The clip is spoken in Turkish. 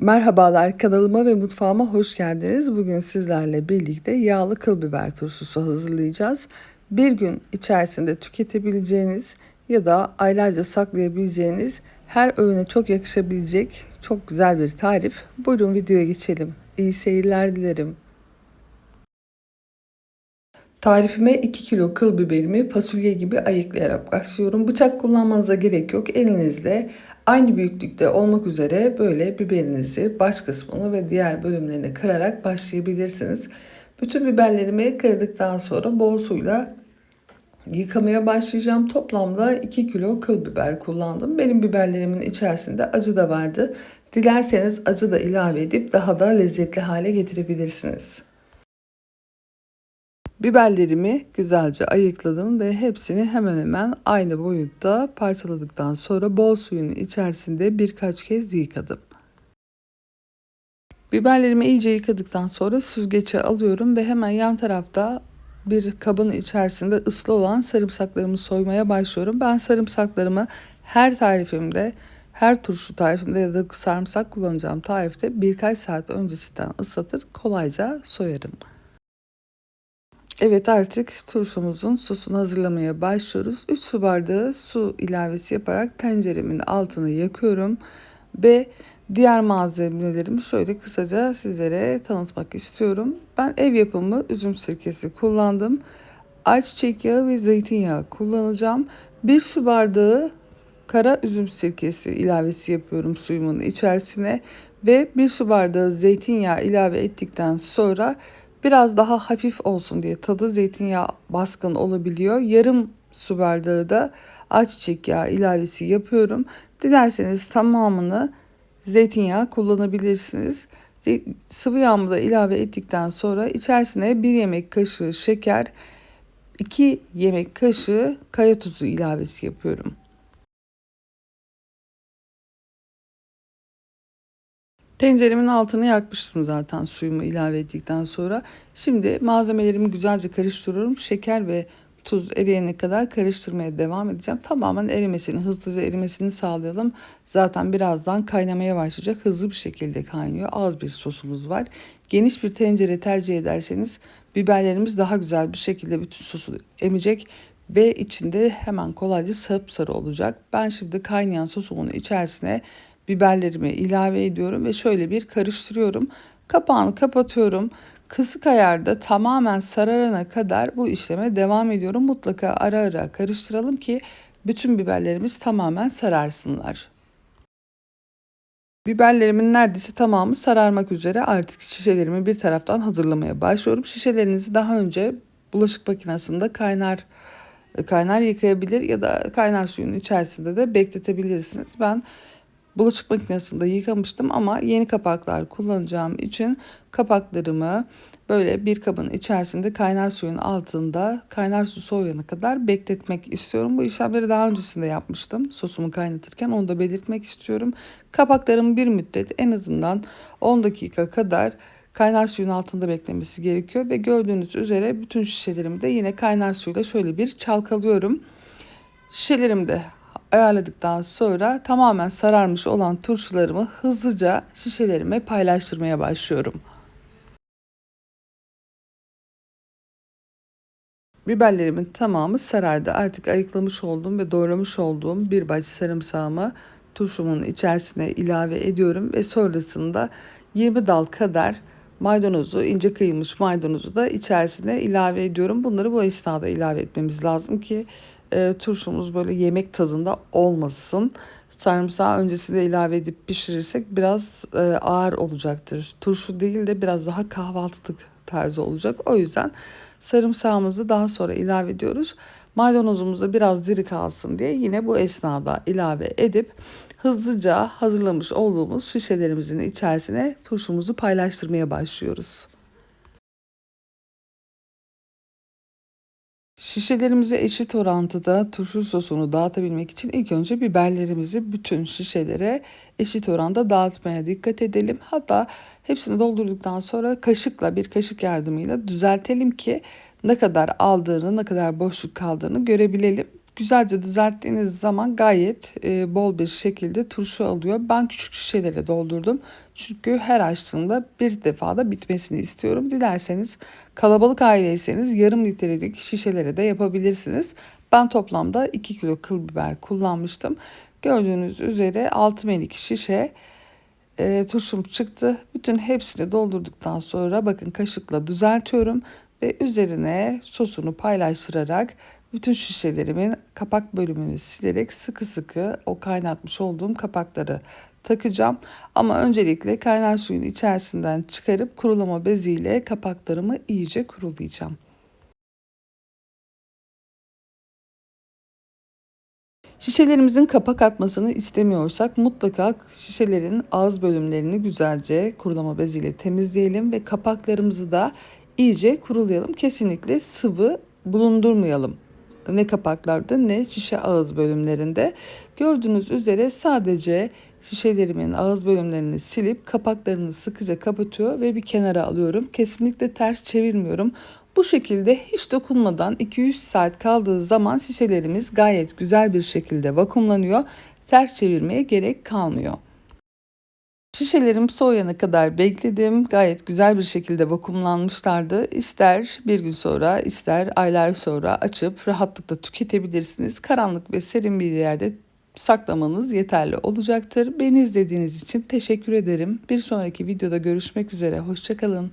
Merhabalar kanalıma ve mutfağıma hoş geldiniz. Bugün sizlerle birlikte yağlı kıl biber turşusu hazırlayacağız. Bir gün içerisinde tüketebileceğiniz ya da aylarca saklayabileceğiniz her öğüne çok yakışabilecek çok güzel bir tarif. Buyurun videoya geçelim. İyi seyirler dilerim. Tarifime 2 kilo kıl biberimi fasulye gibi ayıklayarak başlıyorum. Bıçak kullanmanıza gerek yok. Elinizle aynı büyüklükte olmak üzere böyle biberinizi baş kısmını ve diğer bölümlerini kırarak başlayabilirsiniz. Bütün biberlerimi kırdıktan sonra bol suyla yıkamaya başlayacağım. Toplamda 2 kilo kıl biber kullandım. Benim biberlerimin içerisinde acı da vardı. Dilerseniz acı da ilave edip daha da lezzetli hale getirebilirsiniz. Biberlerimi güzelce ayıkladım ve hepsini hemen hemen aynı boyutta parçaladıktan sonra bol suyun içerisinde birkaç kez yıkadım. Biberlerimi iyice yıkadıktan sonra süzgece alıyorum ve hemen yan tarafta bir kabın içerisinde ıslı olan sarımsaklarımı soymaya başlıyorum. Ben sarımsaklarımı her tarifimde, her turşu tarifimde ya da sarımsak kullanacağım tarifte birkaç saat öncesinden ıslatır kolayca soyarım. Evet artık turşumuzun sosunu hazırlamaya başlıyoruz. 3 su bardağı su ilavesi yaparak tenceremin altını yakıyorum ve diğer malzemelerimi şöyle kısaca sizlere tanıtmak istiyorum. Ben ev yapımı üzüm sirkesi kullandım. Ayçiçek yağı ve zeytinyağı kullanacağım. 1 su bardağı kara üzüm sirkesi ilavesi yapıyorum suyumun içerisine ve 1 su bardağı zeytinyağı ilave ettikten sonra Biraz daha hafif olsun diye tadı zeytinyağı baskın olabiliyor. Yarım su bardağı da ayçiçek yağı ilavesi yapıyorum. Dilerseniz tamamını zeytinyağı kullanabilirsiniz. Sıvı yağımı da ilave ettikten sonra içerisine bir yemek kaşığı şeker, 2 yemek kaşığı kaya tuzu ilavesi yapıyorum. Tenceremin altını yakmıştım zaten suyumu ilave ettikten sonra. Şimdi malzemelerimi güzelce karıştırıyorum. Şeker ve tuz eriyene kadar karıştırmaya devam edeceğim. Tamamen erimesini, hızlıca erimesini sağlayalım. Zaten birazdan kaynamaya başlayacak. Hızlı bir şekilde kaynıyor. Az bir sosumuz var. Geniş bir tencere tercih ederseniz biberlerimiz daha güzel bir şekilde bütün sosu emecek ve içinde hemen kolayca sarı olacak. Ben şimdi kaynayan sosumun içerisine biberlerimi ilave ediyorum ve şöyle bir karıştırıyorum. Kapağını kapatıyorum. Kısık ayarda tamamen sararana kadar bu işleme devam ediyorum. Mutlaka ara ara karıştıralım ki bütün biberlerimiz tamamen sararsınlar. Biberlerimin neredeyse tamamı sararmak üzere artık şişelerimi bir taraftan hazırlamaya başlıyorum. Şişelerinizi daha önce bulaşık makinesinde kaynar kaynar yıkayabilir ya da kaynar suyun içerisinde de bekletebilirsiniz. Ben bulaşık makinesinde yıkamıştım ama yeni kapaklar kullanacağım için kapaklarımı böyle bir kabın içerisinde kaynar suyun altında kaynar su soğuyana kadar bekletmek istiyorum. Bu işlemleri daha öncesinde yapmıştım. Sosumu kaynatırken onu da belirtmek istiyorum. Kapaklarım bir müddet en azından 10 dakika kadar kaynar suyun altında beklemesi gerekiyor ve gördüğünüz üzere bütün şişelerimi de yine kaynar suyla şöyle bir çalkalıyorum. Şişelerimi de ayarladıktan sonra tamamen sararmış olan turşularımı hızlıca şişelerime paylaştırmaya başlıyorum. Biberlerimin tamamı sarardı. Artık ayıklamış olduğum ve doğramış olduğum bir baş sarımsağımı turşumun içerisine ilave ediyorum ve sonrasında 20 dal kadar maydanozu, ince kıyılmış maydanozu da içerisine ilave ediyorum. Bunları bu esnada ilave etmemiz lazım ki e, turşumuz böyle yemek tadında olmasın. Sarımsağı öncesinde ilave edip pişirirsek biraz e, ağır olacaktır. Turşu değil de biraz daha kahvaltılık tarzı olacak. O yüzden sarımsağımızı daha sonra ilave ediyoruz. Maydanozumuzu da biraz diri kalsın diye yine bu esnada ilave edip hızlıca hazırlamış olduğumuz şişelerimizin içerisine turşumuzu paylaştırmaya başlıyoruz. Şişelerimize eşit orantıda turşu sosunu dağıtabilmek için ilk önce biberlerimizi bütün şişelere eşit oranda dağıtmaya dikkat edelim. Hatta hepsini doldurduktan sonra kaşıkla bir kaşık yardımıyla düzeltelim ki ne kadar aldığını, ne kadar boşluk kaldığını görebilelim. Güzelce düzelttiğiniz zaman gayet e, bol bir şekilde turşu alıyor. Ben küçük şişelere doldurdum. Çünkü her açtığımda bir defada bitmesini istiyorum. Dilerseniz kalabalık aileyseniz yarım litrelik şişelere de yapabilirsiniz. Ben toplamda 2 kilo kıl biber kullanmıştım. Gördüğünüz üzere 6 melik şişe e, turşum çıktı. Bütün hepsini doldurduktan sonra bakın kaşıkla düzeltiyorum ve üzerine sosunu paylaştırarak bütün şişelerimin kapak bölümünü silerek sıkı sıkı o kaynatmış olduğum kapakları takacağım. Ama öncelikle kaynar suyun içerisinden çıkarıp kurulama beziyle kapaklarımı iyice kurulayacağım. Şişelerimizin kapak atmasını istemiyorsak mutlaka şişelerin ağız bölümlerini güzelce kurulama beziyle temizleyelim ve kapaklarımızı da iyice kurulayalım. Kesinlikle sıvı bulundurmayalım. Ne kapaklarda ne şişe ağız bölümlerinde. Gördüğünüz üzere sadece şişelerimin ağız bölümlerini silip kapaklarını sıkıca kapatıyor ve bir kenara alıyorum. Kesinlikle ters çevirmiyorum. Bu şekilde hiç dokunmadan 2-3 saat kaldığı zaman şişelerimiz gayet güzel bir şekilde vakumlanıyor. Ters çevirmeye gerek kalmıyor. Şişelerim soğuyana kadar bekledim. Gayet güzel bir şekilde vakumlanmışlardı. İster bir gün sonra ister aylar sonra açıp rahatlıkla tüketebilirsiniz. Karanlık ve serin bir yerde saklamanız yeterli olacaktır. Beni izlediğiniz için teşekkür ederim. Bir sonraki videoda görüşmek üzere. Hoşçakalın.